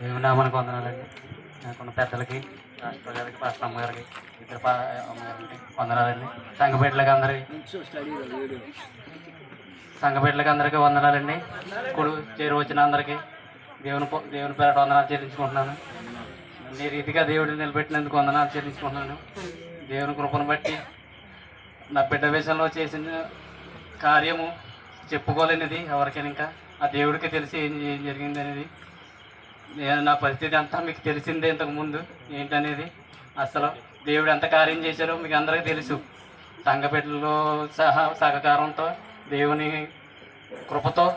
దేవుని నామానికి వందనాలండి నాకున్న పెద్దలకి రాష్ట్ర గారికి పాస్టర్ అమ్మగారికి ఇద్దరు అమ్మగారికి వందనాలండి. సంఘపేటలకి అందరికి సంఘపేటలకి అందరికీ వందనాలండి. ఇప్పుడు చేరు వచ్చిన అందరికీ దేవుని దేవుని పేరట వందనాలు చెల్లించుకుంటున్నాను. ఈ రీతిగా దేవుడిని నిలబెట్టినందుకు వందనాలు చెల్లించుకుంటున్నాను. దేవుని కృపను బట్టి నా బిడ్డ విషయంలో చేసిన కార్యము చెప్పుకోలేనిది ఎవరికైనా ఇంకా. ఆ దేవుడికి తెలిసి ఏం ఏం జరిగింది అనేది నేను నా పరిస్థితి అంతా మీకు తెలిసిందే ఇంతకుముందు ఏంటనేది? అసలు దేవుడు ఎంత కార్యం చేశారో మీకు అందరికీ తెలుసు. సంఘపెట్టలో సహా సహకారంతో దేవుని కృపతో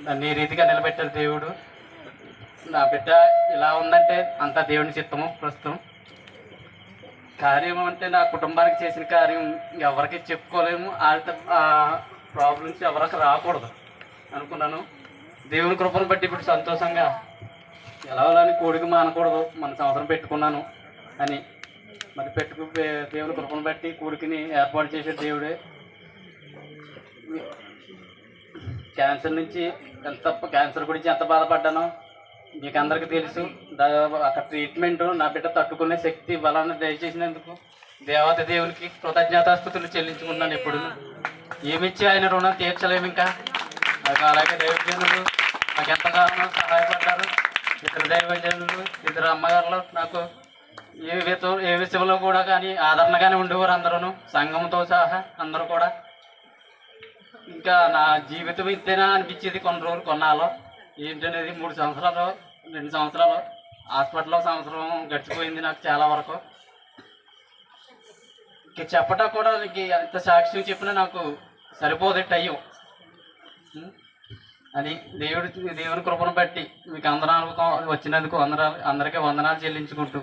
దాన్ని రీతిగా నిలబెట్టారు దేవుడు? నా బిడ్డ ఇలా ఉందంటే అంతా దేవుని చిత్తము ప్రస్తుతం. కార్యం అంటే నా కుటుంబానికి చేసిన కార్యం ఎవరికి చెప్పుకోలేము. ఆ ప్రాబ్లమ్స్ ఎవరికి రాకూడదు అనుకున్నాను. దేవుని కృపను బట్టి ఇప్పుడు సంతోషంగా ఎలా అని కోడికి మానకూడదు. మన సంవత్సరం పెట్టుకున్నాను అని. మరి పెట్టుకు దేవుని కృపను బట్టి కోడికిని ఏర్పాటు చేసే దేవుడే. క్యాన్సర్ నుంచి ఎంత క్యాన్సర్ గురించి ఎంత బాధపడ్డానో మీకు అందరికీ తెలుసు అక్కడ ట్రీట్మెంట్ నా బిడ్డ తట్టుకునే శక్తి బలాన్ని దయచేసినందుకు దేవత దేవునికి కృతజ్ఞతాస్థుతులు చెల్లించుకున్నాను ఎప్పుడు ఏమిచ్చి ఆయన రుణం తీర్చలేము ఇంకా నాకు అలాగే దేవుడు నాకు ఎంతగానో సహాయపడ్డారు. ఇద్దరు దైవజనులు ఇద్దరు అమ్మగారులు నాకు ఏ విధం ఏ విషయంలో కూడా కానీ ఆదరణగానే ఉండేవారు అందరూ సంఘంతో సహా అందరూ కూడా. ఇంకా నా జీవితం ఇంతేనా అనిపించేది కొన్ని రోజులు కొన్నాళ్ళు. ఏంటనేది మూడు సంవత్సరాలు రెండు సంవత్సరాలు హాస్పిటల్లో సంవత్సరం గడిచిపోయింది నాకు చాలా వరకు. ఇక చెప్పటం కూడా నాకు ఎంత సాక్ష్యం చెప్పినా నాకు సరిపోదు టైం అని దేవుడి దేవుని కృపను బట్టి మీకు అందరూ వచ్చినందుకు వందనాలు. అందరికీ వందనాలు చెల్లించుకుంటూ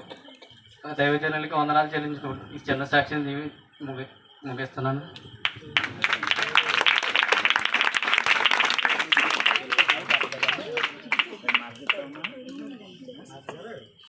దైవజనులకి వందనాలు చెల్లించుకుంటూ ఈ చిన్న సాక్ష్యం ముగి ముగిస్తున్నాను.